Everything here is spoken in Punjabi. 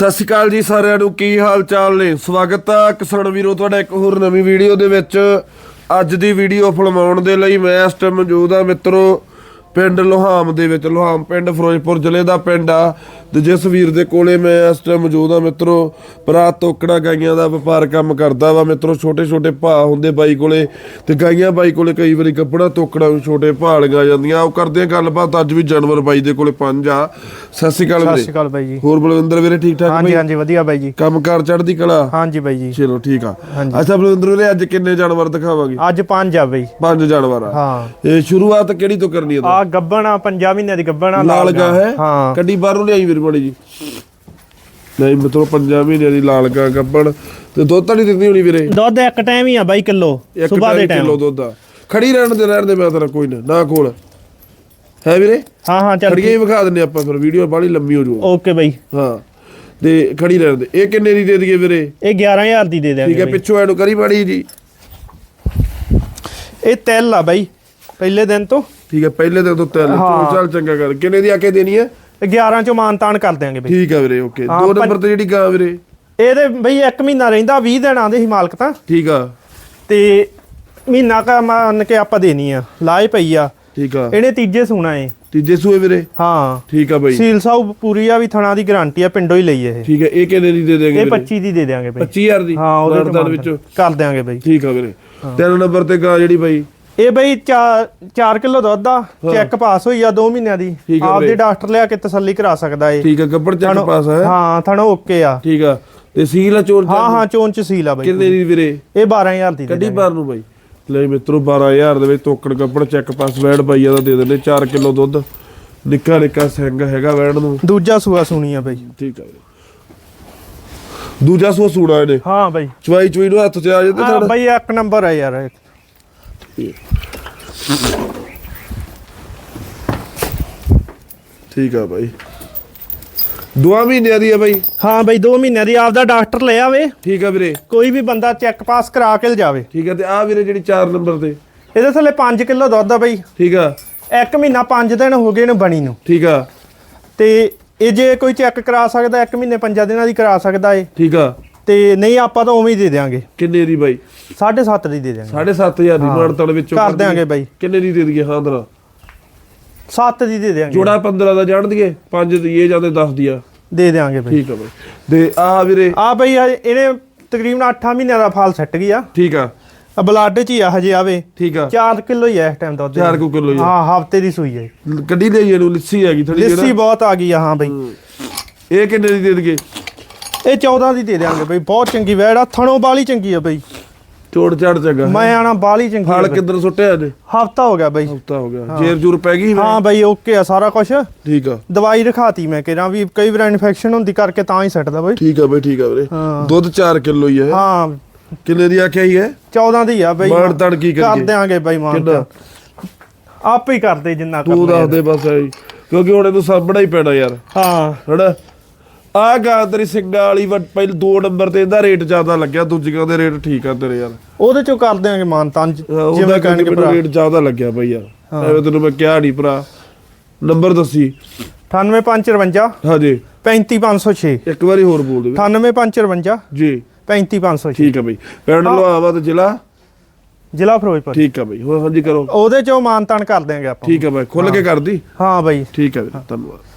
ਸਤਿ ਸ਼੍ਰੀ ਅਕਾਲ ਜੀ ਸਾਰਿਆਂ ਨੂੰ, ਕੀ ਹਾਲ ਚਾਲ ਨੇ? ਸਵਾਗਤ ਆ ਕਿਸਾਨ ਵੀਰੋ, ਤੁਹਾਡਾ ਇੱਕ ਹੋਰ ਨਵੀਂ ਵੀਡੀਓ ਦੇ ਵਿੱਚ। ਅੱਜ ਦੀ ਵੀਡੀਓ ਫਿਲਮਾਉਣ ਦੇ ਲਈ ਮੈਂ ਇਸ ਟਾਈਮ ਮੌਜੂਦ ਆ ਮਿੱਤਰੋ। ਪਿੰਡ ਲੋਹਾਮ ਦੇ ਵਿੱਚ ਲੋਹਾਮ ਪਿੰਡ ਫਿਰੋਜ਼ਪੁਰ ਜ਼ਿਲ੍ਹੇ ਦਾ ਪਿੰਡ ਆ ਤੇ ਜਿਸ ਵੀਰ ਦੇ ਕੋਲੇ ਮੈਂ ਇਸ ਟਾਈਮ ਮੌਜੂਦ ਆ ਮਿੱਤਰੋ ਭਰਾ ਤੋਕੜਾ ਗਾਈਆਂ ਦਾ ਵਪਾਰ ਕੰਮ ਕਰਦਾ ਵਾ ਮਿੱਤਰੋ ਛੋਟੇ ਛੋਟੇ ਭਾਅ ਹੁੰਦੇ ਬਾਈ ਕੋਲੇ ਤੇ ਗਾਈਆਂ ਬਾਈ ਕੋਲੇ ਕਈ ਵਾਰੀ ਕੱਪੜਾ ਤੋਕੜਾ ਵੀ ਛੋਟੇ ਭਾਅ ਲਗਾ ਜਾਂਦੀਆਂ। ਉਹ ਕਰਦੇ ਆ ਗੱਲਬਾਤ ਅੱਜ ਵੀ ਜਾਨਵਰ ਬਾਈ ਦੇ ਕੋਲੇ ਪੰਜ ਆ। ਸਤਿ ਸ਼੍ਰੀ ਅਕਾਲ ਸਤਿ ਵੀਰੇ ਸ਼੍ਰੀ ਅਕਾਲ ਬਾਈ ਜੀ। ਹੋਰ ਬਲਵਿੰਦਰ ਵੀਰੇ ਠੀਕ ਠਾਕ ਹਾਂਜੀ ਹਾਂਜੀ ਵਧੀਆ ਬਾਈ ਜੀ। ਕੰਮਕਾਰ ਚੜ੍ਹਦੀ ਕਲਾ? ਹਾਂਜੀ ਬਾਈ ਜੀ। ਚਲੋ ਠੀਕ ਆ। ਅੱਛਾ ਬਲਵਿੰਦਰ ਵੀਰੇ ਅੱਜ ਕਿੰਨੇ ਜਾਨਵਰ ਦਿਖਾਵਾਂਗੇ? ਅੱਜ ਪੰਜ ਆ ਬਾਈ। ਪੰਜ ਜਾਨਵਰ ਆ। ਹਾਂ। ਇਹ ਸ਼ੁਰੂਆਤ ਕਿਹੜੀ ਤੋਂ ਕਰਨੀ ਹੈ ਆ ਗੱਬਣ ਆ ਪੰਜਾਂ ਮਹੀਨਿਆਂ ਦੀ ਗੱਬਣ ਆ ਲਾਲ ਗਾ ਹੈ? ਹਾਂ। ਕੱਡੀ ਬਾਹਰੋਂ ਲਿਆਈ ਵੀਰ ਬੜੀ ਜੀ। ਨਹੀਂ ਮਤਲਬ ਪੰਜਾਂ ਮਹੀਨਿਆਂ ਦੀ ਲਾਲ ਗਾ ਗੱਬਣ ਤੇ ਦੁੱਧ ਤਾਂ ਨਹੀਂ ਦਿੰਦੀ ਹੋਣੀ ਵੀਰੇ। ਦੁੱਧ ਇੱਕ ਟਾਈਮ ਹੀ ਆ ਬਾਈ ਕਿਲੋ ਸਵੇਰ ਦੇ ਕਿਲੋ ਟਾਈਮ ਦੁੱਧ ਆ। ਖੜੀ ਰਹਿਣ ਦੇ ਰਹਿਣ ਦੇ ਮੈਂ ਤੇਰਾ ਕੋਈ ਨਾ ਨਾ ਕੋਲ ਹੈ ਵੀਰੇ? ਹਾਂ ਹਾਂ ਚੱਲ ਖੜੀਆਂ ਹੀ ਵਿਖਾ ਦਿੰਨੇ ਆਪਾਂ ਫਿਰ ਵੀਡੀਓ ਬਾਹਲੀ ਲੰਮੀ ਹੋ ਜੂ ਓਕੇ ਬਾਈ। ਹਾਂ ਤੇ ਖੜੀ ਰਹਿਣ ਦੇ। ਇਹ ਕਿੰਨੇ ਦੀ ਦੇ ਦਈਏ ਵੀਰੇ? ਇਹ 11000 ਦੀ ਦੇ ਠੀਕ ਹੈ ਦਿਆਂਗੇ। ਪਿੱਛੋਂ ਐਨੂੰ ਕਰੀ ਮਾੜੀ ਜੀ। ਇਹ ਤਿਲ ਆ ਬਾਈ ਪਹਿਲੇ ਦਿਨ ਤੋਂ। ਠੀਕ ਹੈ ਪਹਿਲੇ ਦਿਨ ਤੋਂ ਤਿੰਨ ਹਾਂ। ਚੱਲ ਚੰਗਾ ਕਰ। ਕਿੰਨੇ ਦੀ ਆ ਕੇ ਦੇਣੀ ਹੈ? ਇਹ 11 ਚੋਂ ਮਾਨਤਾਨ ਕਰ ਦਿਆਂਗੇ ਬਾਈ। ਠੀਕ ਹੈ ਵੀਰੇ ਓਕੇ ਹਾਂ, ਦੋ ਪੰਜ- ਨੰਬਰ ਤੇ ਜਿਹੜੀ ਗਾਂ ਵੀਰੇ। ਇਹਦੇ ਬਈ ਇੱਕ ਮਹੀਨਾ ਰਹਿੰਦਾ 20 ਦਿਨ ਆਂਦੇ ਸੀ ਮਾਲਕ ਤਾਂ। ਠੀਕ ਆ। ਤੇ ਮਹੀਨਾ ਕਾ ਮੰਨ ਕੇ ਆਪਾਂ ਦੇਣੀ ਆ ਲਾਏ ਪਈ ਆ। ਠੀਕ ਆ। ਇਹਨੇ ਤੀਜੇ ਸੂਣਾ ਏ। ਤੀਜੇ ਸੂਏ ਵੀਰੇ? ਹਾਂ। ਠੀਕ ਆ ਬਾਈ। ਸੀਲ ਸਾਊ ਪੂਰੀ ਆ ਵੀ ਥਣਾ ਦੀ ਗਾਰੰਟੀ ਆ ਪਿੰਡੋਂ ਹੀ ਲਈ ਇਹ। ਠੀਕ ਹੈ ਇਹ ਕਿੰਨੇ ਦੀ ਦੇ ਦੇਗੇ ਇਹ 25 ਦੀ ਦੇ ਦਿਆਂਗੇ ਬਾਈ। 25000 ਦੀ? ਹਾਂ ਉਹਦੇ ਵਿੱਚੋਂ? ਕਰ ਦਿਆਂਗੇ ਬਾਈ। ਠੀਕ ਆ ਵੀਰੇ। ਤਿੰਨ ਨੰਬਰ ਤੇ ਗਾਂ ਜਿਹੜੀ ਬਾਈ ਇਹ ਬਈ 4 ਕਿਲੋ ਦੁੱਧ ਆ ਚੈੱਕ ਪਾਸ ਹੋਈ ਆ 2 ਮਹੀਨਿਆਂ ਦੀ। ਆ ਆਪਦੇ। ਡਾਕਟਰ ਲਿਆ ਕੇ ਤਸੱਲੀ ਕਰਾ ਸਕਦਾ ਏ। ਠੀਕ ਆ ਗੱਬੜ ਚੱਕ ਪਾਸ ਹੈ ਹਾਂ ਥਣੋ ਓਕੇ ਆ। ਠੀਕ ਆ। ਤੇ ਸੀਲ ਆ ਚੋਰ ਹਾਂ ਹਾਂ ਚੋਣ ਚ ਸੀਲ ਆ ਬਈ। ਕਿੰਨੇ ਦੀ ਵੀਰੇ? ਇਹ 12000 ਦੀ ਦੇ ਕੱਢੀ। ਬਾਰ ਨੂੰ ਬਾਈ। ਲੈ ਮਿੱਤਰੋ 12000 ਦੇ ਵਿੱਚ ਤੋਕੜ ਗੱਬੜ ਚੱਕ ਪਾਸ ਵੈੜ ਬਾਈ ਦਾ ਦੇ ਦਿੰਦੇ 4 ਕਿਲੋ ਦੁੱਧ। ਨਿੱਕਾ ਨਿੱਕਾ ਸਿੰਘ ਹੈਗਾ ਵੈੜ ਨੂੰ। ਦੂਜਾ ਸੂਆ ਸੁਣੀ ਆ ਬਈ। ਠੀਕ ਆ ਦੂਜਾ ਸੂਆ ਸੂੜਾ ਇਹਨੇ। ਹਾਂ ਬਈ। ਚਵਾਈ ਚੁਈ ਨੂੰ ਹੱਥ ਚ ਆ ਜਾਂਦੇ ਆ ਸਾਡਾ ਬਈ ਇੱਕ ਨੰਬਰ ਆ ਯਾਰ। ਠੀਕ ਆ ਬਾਈ। ਦੁਆ ਮਹੀਨਿਆਂ ਦੀ ਆ ਬਾਈ? ਹਾਂ ਬਈ 2 ਮਹੀਨਿਆਂ ਦੀ ਆਪਦਾ ਡਾਕਟਰ ਲੈ ਆਵੇ। ਠੀਕ ਆ ਵੀਰੇ। ਕੋਈ ਵੀ ਬੰਦਾ ਚੈੱਕ ਪਾਸ ਕਰਾ ਕੇ ਲਿਜਾਵੇ। ਠੀਕ ਆ ਤੇ ਆ ਵੀਰੇ ਜਿਹੜੀ 4 ਨੰਬਰ ਤੇ। ਇਹਦੇ ਥੱਲੇ 5 ਕਿਲੋ ਦੁੱਧ ਆ ਬਈ। ਠੀਕ ਆ। ਇੱਕ ਮਹੀਨਾ 5 ਦਿਨ ਹੋ ਗਏ ਨੇ ਬਣੀ ਨੂੰ। ਠੀਕ ਆ। ਤੇ ਇਹ ਜੇ ਕੋਈ ਚੈੱਕ ਕਰਾ ਸਕਦਾ ਇੱਕ ਮਹੀਨੇ 5 ਦਿਨਾਂ ਦੀ ਕਰਾ ਸਕਦਾ ਏ। ਠੀਕ ਆ। ਤੇ ਨਹੀਂ ਆਪਾਂ ਤਾਂ ਉਵੇਂ ਹੀ ਦੇ ਦਿਆਂਗੇ। ਕਿੰਨੇ ਦੀ ਬਾਈ? 7.5 ਦੀ ਦੇ ਦਿਆਂਗੇ। 7500 ਦੀ ਮਾਰ ਤਲ ਵਿੱਚੋਂ ਕਰ। ਦਿਆਂਗੇ ਬਾਈ। ਕਿੰਨੇ ਦੀ ਦੇ ਦਈਏ? ਹਾਂ ਦਰਾ 7 ਦੀ ਦੇ ਦਿਆਂਗੇ। ਜੋੜਾ 15 ਦਾ ਜਾਣ ਦਈਏ 5 ਦੀ ਇਹ ਜਾਂਦੇ 10 ਦੀ ਆ। ਦੇ ਦਿਆਂਗੇ ਬਈ। ਠੀਕ ਆ ਬਾਈ। ਤੇ ਆ ਵੀਰੇ। ਆ ਬਈ ਇਹਨੇ ਤਕਰੀਬਨ 8 ਮਹੀਨਿਆਂ ਦਾ ਫਲ ਸੱਟ ਗਿਆ ਠੀਕ ਆ। ਆ ਬਲੱਡ ਚ ਹੀ ਆ ਹਜੇ ਆਵੇ। ਠੀਕ ਆ। 4 ਕਿਲੋ ਹੀ ਆ ਇਸ ਟਾਈਮ ਦੁੱਧ 4 ਕਿਲੋ ਹੀ। ਹਾਂ ਹਫ਼ਤੇ ਦੀ ਸੂਈ ਹੈ ਕੱਢੀ ਲਈ ਇਹਨੂੰ ਲੱਸੀ ਹੈਗੀ ਥੋੜੀ ਲੱਸੀ ਬਹੁਤ ਆ ਗਈ ਆ ਹਾਂ ਬਈ। ਇਹ ਕਿੰਨੇ ਦੀ ਦੇ ਦਈਏ? ਇਹ 14 ਦੀ ਦੇ ਦਿਆਂਗੇ ਬਈ ਬਹੁਤ ਚੰਗੀ ਵੈੜ ਆ ਥਣੋਂ ਬਾਲੀ ਚੰਗੀ ਆ ਬਈ। ਚੋੜ ਚੜ ਚੰਗਾ ਮੈਂ ਆਣਾ ਬਾਲੀ ਚੰਗੀ ਫਲ ਕਿੱਧਰ ਸੁੱਟਿਆ ਇਹਨੇ ਹਫਤਾ ਹੋ ਗਿਆ ਬਈ। ਹਫਤਾ ਹੋ ਗਿਆ। ਜੇਰ ਜੂਰ ਪੈ ਗਈ ਹਾਂ ਬਈ ਓਕੇ ਆ ਸਾਰਾ ਕੁਝ ਠੀਕ ਆ। ਦਵਾਈ ਰਖਾਤੀ ਮੈਂ ਕਿਹਾ ਵੀ ਕਈ ਵਾਰ ਇਨਫੈਕਸ਼ਨ ਹੁੰਦੀ ਕਰਕੇ ਤਾਂ ਹੀ ਸੱਟਦਾ ਬਈ। ਠੀਕ ਆ ਬਈ ਠੀਕ ਆ ਵੀਰੇ। ਦੁੱਧ 4 ਕਿਲੋ ਹੀ ਹੈ ਹਾਂ। ਕਿੰਨੇ ਦੀ ਆਖਿਆ ਹੀ ਹੈ? 14 ਦੀ ਆ ਬਈ। ਮਾਣ ਤਾਣ ਕੀ ਕਰ ਦਿਆਂਗੇ ਬਈ ਕਿੰਨਾ? ਆਪ ਹੀ ਕਰਦੇ ਜਿੰਨਾ ਤੂੰ ਕਰਨਾ ਦੱਸ ਦੇ ਬਸ। ਕਿਉਂਕਿ ਹੁਣ ਇਹਨੂੰ ਸਾਂਭਣਾ ਹੀ ਪੈਣਾ ਯਾਰ। ਹਾਂ। ਹਣਾ ਆ ਗਾ ਤੇਰੀ ਸਿੰਘਾਂ ਵਾਲੀ ਵਟ ਪਹਿਲ ਦੋ ਨੰਬਰ ਤੇ ਇਹਦਾ ਰੇਟ ਜ਼ਿਆਦਾ ਲੱਗਿਆ ਦੂਜੀਆਂ ਦੇ ਰੇਟ ਠੀਕ ਆ ਤੇਰੇ ਯਾਰ। ਉਹਦੇ ਚੋਂ ਕਰ ਦਿਆਂਗੇ ਮਾਨ ਤਾਂ ਉਹਦਾ ਜਿਵੇਂ ਕਹਿਣਗੇ ਭਰਾ। ਰੇਟ ਜ਼ਿਆਦਾ ਲੱਗਿਆ ਬਈ ਯਾਰ। ਐਵੇਂ ਤੈਨੂੰ ਮੈਂ ਕਿਹਾ ਨਹੀਂ ਭਰਾ। ਨੰਬਰ ਦੱਸੀ। 98554 ਹਾਂਜੀ। 35506 ਇੱਕ ਵਾਰੀ ਹੋਰ ਬੋਲ ਦੇ 98554 ਜੀ। 35506 ਠੀਕ ਆ ਬਈ। ਪਿੰਡ ਲੋਹਾਵਾ ਤੇ ਜ਼ਿਲ੍ਹਾ? ਜ਼ਿਲ੍ਹਾ ਫਿਰੋਜ਼ਪੁਰ। ਠੀਕ ਆ ਬਈ। ਹੋਰ ਹਾਂਜੀ ਕਰੋ। ਉਹਦੇ ਚੋਂ ਮਾਨ ਤਾਨ ਕਰ ਦਿਆਂਗੇ ਆਪਾਂ। ਠੀਕ ਆ ਬਈ। ਖੁੱਲ ਕੇ ਕਰਦੀ। ਹਾਂ ਬਈ। ਠੀਕ ਆ ਵੀਰੇ ਧੰਨਵਾਦ।